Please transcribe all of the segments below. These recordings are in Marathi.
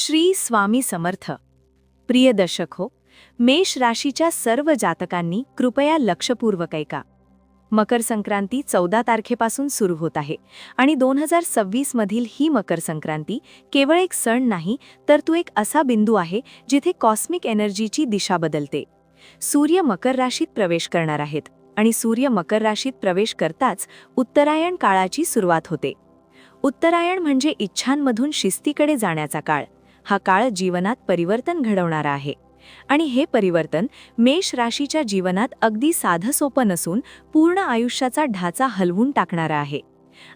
श्री स्वामी समर्थ. प्रिय दर्शक हो मेष राशीच्या सर्व जातकांनी कृपया लक्षपूर्वक ऐका. मकर संक्रांती चौदा तारखेपासून सुरू होत आहे आणि दोन हजार सव्वीसमधील ही मकर संक्रांती केवळ एक सण नाही तर तो एक असा बिंदू आहे जिथे कॉस्मिक एनर्जीची दिशा बदलते. सूर्य मकर राशीत प्रवेश करणार आहेत आणि सूर्य मकर राशीत प्रवेश करताच उत्तरायण काळाची सुरुवात होते. उत्तरायण म्हणजे इच्छांमधून शिस्तीकडे जाण्याचा काळ. हा काळ जीवनात परिवर्तन घडवणारा आहे. आणि हे परिवर्तन मेष राशीच्या जीवनात अगदी साधं सोपं नसून पूर्ण आयुष्याचा ढाचा हलवून टाकणारा आहे.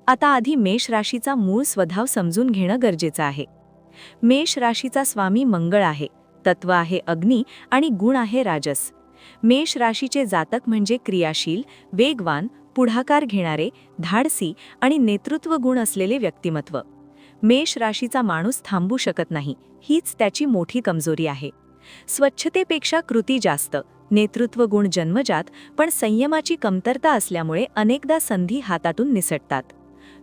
आता आधी मेष राशीचा मूळ स्वभाव समजून घेणं गरजेचं आहे. मेष राशीचा स्वामी मंगळ आहे तत्व आहे अग्नी आणि गुण आहे राजस. मेष राशीचे जातक म्हणजे क्रियाशील वेगवान पुढाकार घेणारे धाडसी आणि नेतृत्व गुण असलेले व्यक्तिमत्व. मेष राशीचा माणूस थांबू शकत नाही. हीच त्याची मोठी कमजोरी आहे. स्वच्छतेपेक्षा कृती जास्त नेतृत्व गुण जन्मजात पण संयमाची कमतरता असल्यामुळे अनेकदा संधी हातातून निसटतात.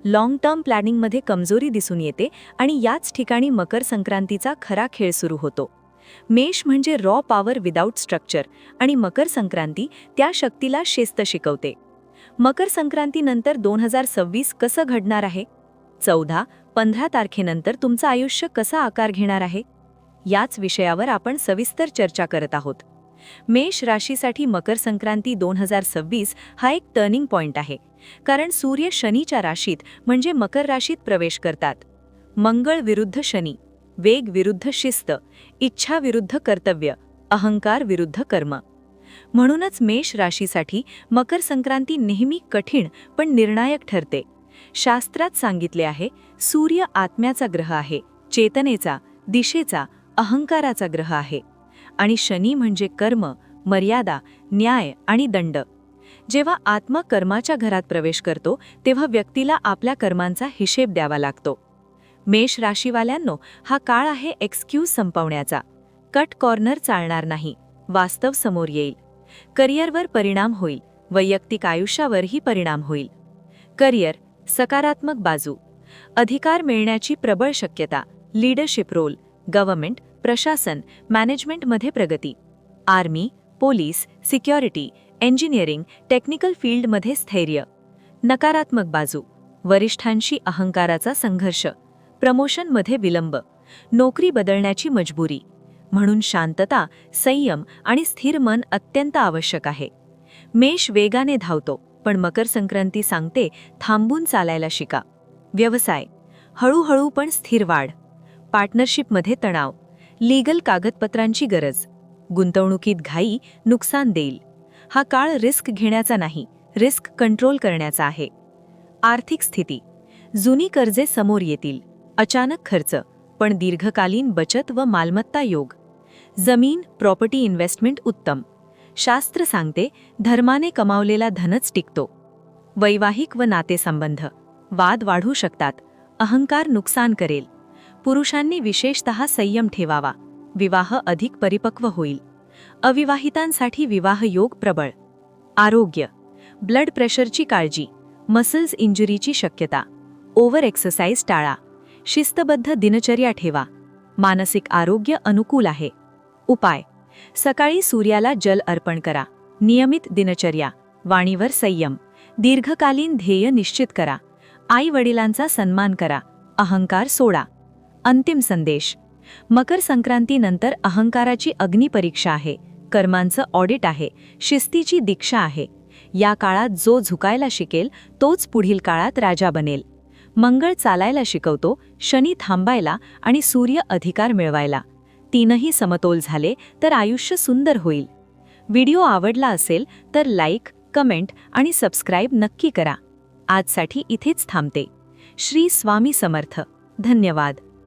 लाँग टर्म प्लॅनिंगमध्ये कमजोरी दिसून येते आणि याच ठिकाणी मकर संक्रांतीचा खरा खेळ सुरू होतो. मेष म्हणजे रॉ पॉवर विदाऊट स्ट्रक्चर आणि मकर संक्रांती त्या शक्तीला शिस्त शिकवते. मकर संक्रांतीनंतर दोन हजार सव्वीस कसं घडणार आहे? चौदा पंधरा तारखेनंतर तुमचं आयुष्य कसा आकार घेणार आहे? याच विषयावर आपण सविस्तर चर्चा करत आहोत. मेष राशीसाठी मकर संक्रांती दोन हजार सव्वीस हा एक टर्निंग पॉइंट आहे. कारण सूर्य शनीच्या राशीत म्हणजे मकर राशीत प्रवेश करतात. मंगळ विरुद्ध शनी वेग विरुद्ध शिस्त इच्छा विरुद्ध कर्तव्य अहंकार विरुद्ध कर्म. म्हणूनच मेष राशीसाठी मकर संक्रांती नेहमी कठीण पण निर्णायक ठरते. शास्त्रात सांगितले आहे सूर्य आत्म्याचा ग्रह आहे चेतनेचा दिशेचा अहंकाराचा ग्रह आहे. आणि शनी म्हणजे कर्म मर्यादा न्याय आणि दंड. जेव्हा आत्मा कर्माच्या घरात प्रवेश करतो तेव्हा व्यक्तीला आपल्या कर्मांचा हिशेब द्यावा लागतो. मेष राशीवाल्यांनो हा काळ आहे एक्सक्यूज संपवण्याचा. कट कॉर्नर चालणार नाही वास्तव समोर येईल. करिअरवर परिणाम होईल वैयक्तिक आयुष्यावरही परिणाम होईल. करिअर सकारात्मक बाजू. अधिकार मिळण्याची प्रबळ शक्यता लीडरशिप रोल गव्हर्नमेंट प्रशासन मॅनेजमेंटमध्ये प्रगती. Army police security engineering technical फील्डमध्ये स्थैर्य. नकारात्मक बाजू. वरिष्ठांशी अहंकाराचा संघर्ष. प्रमोशनमध्ये विलंब. नोकरी बदलण्याची मजबुरी. म्हणून शांतता संयम आणि स्थिर मन अत्यंत आवश्यक आहे. मेष वेगाने धावतो. पण मकर संक्रांती सांगते थांबून चालायला शिका. व्यवसाय. हळूहळू पण स्थिर वाढ. पार्टनरशिपमध्ये तणाव. लीगल कागदपत्रांची गरज. गुंतवणुकीत घाई नुकसान देईल. हा काळ रिस्क घेण्याचा नाही रिस्क कंट्रोल करण्याचा आहे. आर्थिक स्थिती. जुनी कर्जे समोर येतील. अचानक खर्च पण दीर्घकालीन बचत व मालमत्ता योग. जमीन प्रॉपर्टी इन्व्हेस्टमेंट उत्तम. शास्त्र सांगते धर्माने कमावलेला धनच टिकतो. वैवाहिक व नातेसंबंध. वाद वाढू शकतात. अहंकार नुकसान करेल. पुरुषांनी विशेषतः संयम ठेवावा. विवाह अधिक परिपक्व होईल. अविवाहितांसाठी विवाह योग प्रबळ. आरोग्य. ब्लड प्रेशरची काळजी. मसल्स इंजुरीची शक्यता. ओव्हर एक्सरसाइज टाळा. शिस्तबद्ध दिनचर्या ठेवा. मानसिक आरोग्य अनुकूल आहे. उपाय. सकाळी सूर्याला जल अर्पण करा. नियमित दिनचर्या. वाणीवर संयम. दीर्घकालीन ध्येय निश्चित करा. आई वडिलांचा सन्मान करा. अहंकार सोडा. अंतिम संदेश. मकर संक्रांतीनंतर अहंकाराची अग्निपरीक्षा आहे. कर्मांचं ऑडिट आहे. शिस्तीची दीक्षा आहे. या काळात जो झुकायला शिकेल तोच पुढील काळात राजा बनेल. मंगळ चालायला शिकवतो शनी थांबायला आणि सूर्य अधिकार मिळवायला. तीनही समतोल झाले तर आयुष्य सुंदर होईल. व्हिडिओ आवडला असेल तर लाईक कमेंट आणि सबस्क्राईब नक्की करा. आजसाठी इथेच थांबते. श्री स्वामी समर्थ. धन्यवाद.